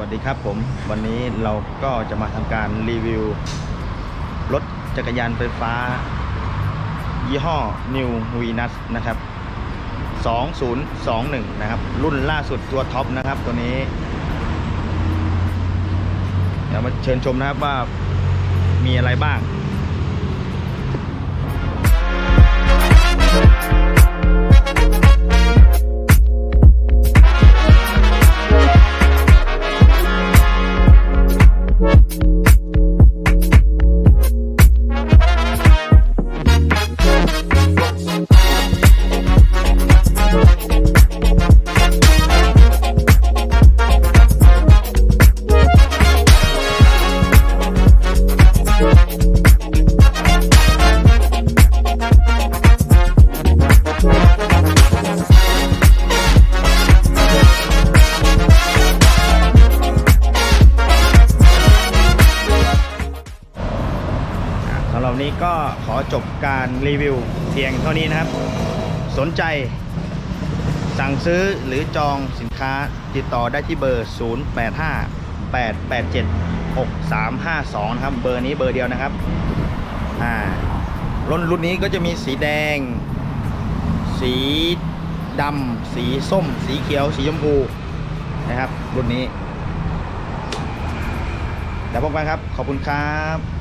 วัสดีครับผมวันนี้เราก็จะมาทำการรีวิว รถจักรยานไฟฟ้า ยี่ห้อ New Venus นะครับ 2021 นะครับ รุ่นล่าสุดตัวท็อปนะครับตัวนี้ เดี๋ยวมาเชิญชมนะครับว่ามีอะไรบ้าง รับวันนี้ก็ขอจบการรีวิวเพียงเท่านี้นะครับ สนใจ สั่งซื้อหรือจองสินค้าติดต่อได้ที่เบอร์ 085 887 6352 นะครับ เบอร์นี้เบอร์เดียวนะครับอ่ารถรุ่นนี้ก็จะมีสีแดง สีดำสีส้ม สีเขียว สีชมพูนะครับ รุ่นนี้เดี๋ยวพบกันครับ ขอบคุณครับ